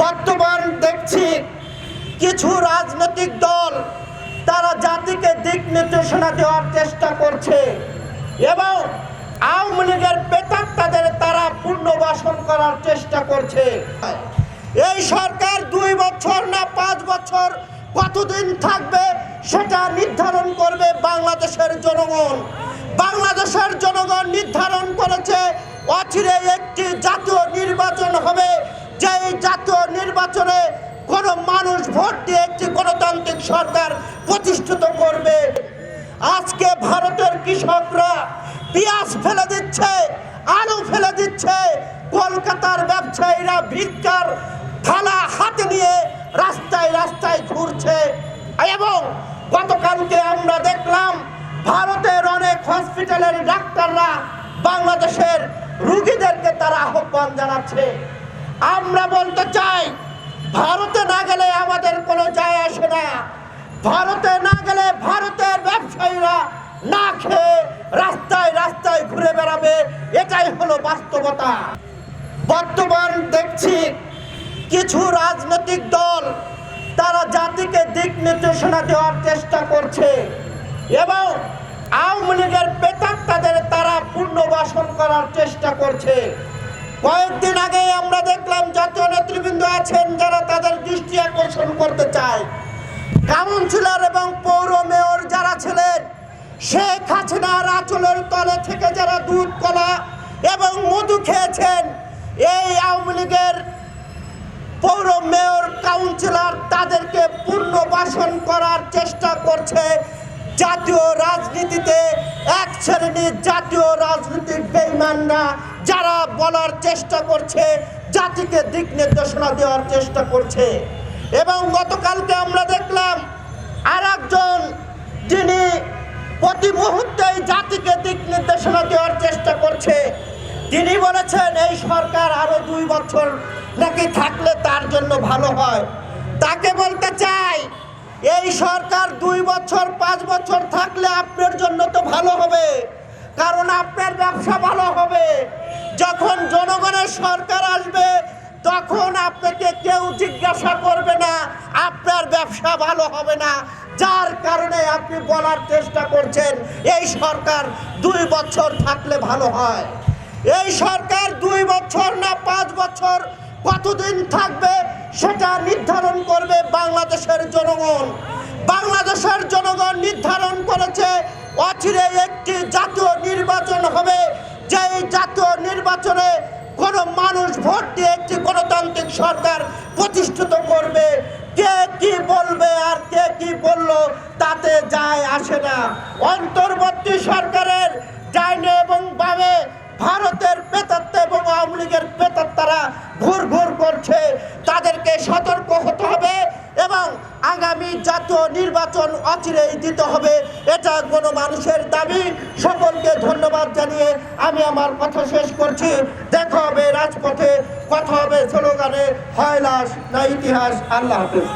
বর্তমান দেখছি কিছু রাজনৈতিক দল তারা জাতিকে দিক নির্দেশনা দেওয়ার চেষ্টা করছে এবং আওয়ামী লীগের বেতার তাদের তারা পুনর্বাসন করার চেষ্টা করছে। এই সরকার দুই বছর না পাঁচ বছর কতদিন থাকবে সেটা নির্ধারণ করবে বাংলাদেশের জনগণ। বাংলাদেশের জনগণ নির্ধারণ করেছে অচিরে একটি জাতীয় নির্বাচন হবে। যেই জাতীয় নির্বাচনে কোন মানুষ ভোট দিয়ে একটি গণতান্ত্রিক সরকার প্রতিষ্ঠিত করবে, আজকে ভারতের কৃষকরা পেঁয়াজ ফেলে দিচ্ছে, আলু ফেলে দিচ্ছে, কলকাতার ব্যবসায়ীরা ভিক্ষার থালা হাতে নিয়ে রাস্তায় রাস্তায় ঘুরছে। এবং গতকালকে আমরা দেখলাম ভারতের অনেক হসপিটালের ডাক্তাররা বাংলাদেশের রুগীদেরকে তারা আহ্বান জানাচ্ছে। আমরা বলতে চাই, ভারতে না গেলে আমাদের কোনো যায় আসে না। ভারতে না গেলে ভারতের ব্যবসায়ীরা না খেয়ে রাস্তায় রাস্তায় ঘুরে বেড়াবে, এটাই হলো বাস্তবতা। বর্তমান দেখছি কিছু রাজনৈতিক দল তারা জাতিকে দিক নির্দেশনা দেওয়ার চেষ্টা করছে এবং আওয়ামী লীগের বেতার তাদের তারা পুনর্বাসন করার চেষ্টা করছে। কয়েকদিন আগে আমরা দেখলাম জাতীয় নেতৃবৃন্দ আছেন যারা তাদের দৃষ্টি আকর্ষণ করতে চায়। কাউন্সিলর এবং পৌর মেয়র যারা ছিলেন, শেখ হাসিনার আঁচলের তলে থেকে যারা দুধ, কলা এবং মধু খেয়েছেন, এই আওয়ামী লীগের পৌর মেয়র, কাউন্সিলর তাদেরকে পুনর্বাসন করার চেষ্টা করছে জাতীয় রাজনীতিতে জাতীয় রাজনীতিক বেইমানরা যারা বলার চেষ্টা করছে, জাতিকে দিক নির্দেশনা দেওয়ার চেষ্টা করছে। এবং গতকালকে আমরা দেখলাম আর একজন যিনি প্রতি মুহূর্তেই জাতিকে দিক নির্দেশনা দেওয়ার চেষ্টা করছে, তিনি বলেছেন, এই সরকার আরও দুই বছর নাকি থাকলে তার জন্য ভালো হয়। তাকে বলতে চাই, এই সরকার দুই বছর, পাঁচ বছর থাকলে আপনার জন্য তো ভালো হবে। কারণ আপনার ব্যবসা ভালো হবে। যখন জনগণের সরকার আসবে, তখন আপনাকে কেউ জিজ্ঞাসা করবে না, আপনার ব্যবসা ভালো হবে না। যার কারণে আপনি বলার চেষ্টা করছেন, এই সরকার দুই বছর থাকলে ভালো হয়। এই সরকার দুই বছর না পাঁচ বছর কতদিন থাকবে, সেটা নির্ধারণ করবে বাংলাদেশের জনগণ। বাংলাদেশের জনগণ নির্ধারণ করেছে অচিরে একটি জাতীয় নির্বাচন হবে। যেই জাতীয় নির্বাচনে কোন মানুষ ভোট দিয়ে একটি গণতান্ত্রিক সরকার প্রতিষ্ঠিত করবে, কে কি বলবে আর কে কি বলল তাতে যায় আসে না। অন্তর্বর্তী সরকারের ডাইনে এবং বামে ভারতের পেতাত্তা এবং আওয়ামী লীগের পেতাত্তারা ঘুর ঘুর করছে। তাদেরকে সতর্ক আগামী জাতীয় নির্বাচন অচিরেই দিতে হবে। এটা কোনো মানুষের দাবি। সকলকে ধন্যবাদ জানিয়ে আমি আমার কথা শেষ করছি। দেখা হবে রাজপথে, কথা হবে স্লোগানে, হয় লাশ না ইতিহাস, আল্লাহ হাফেজ।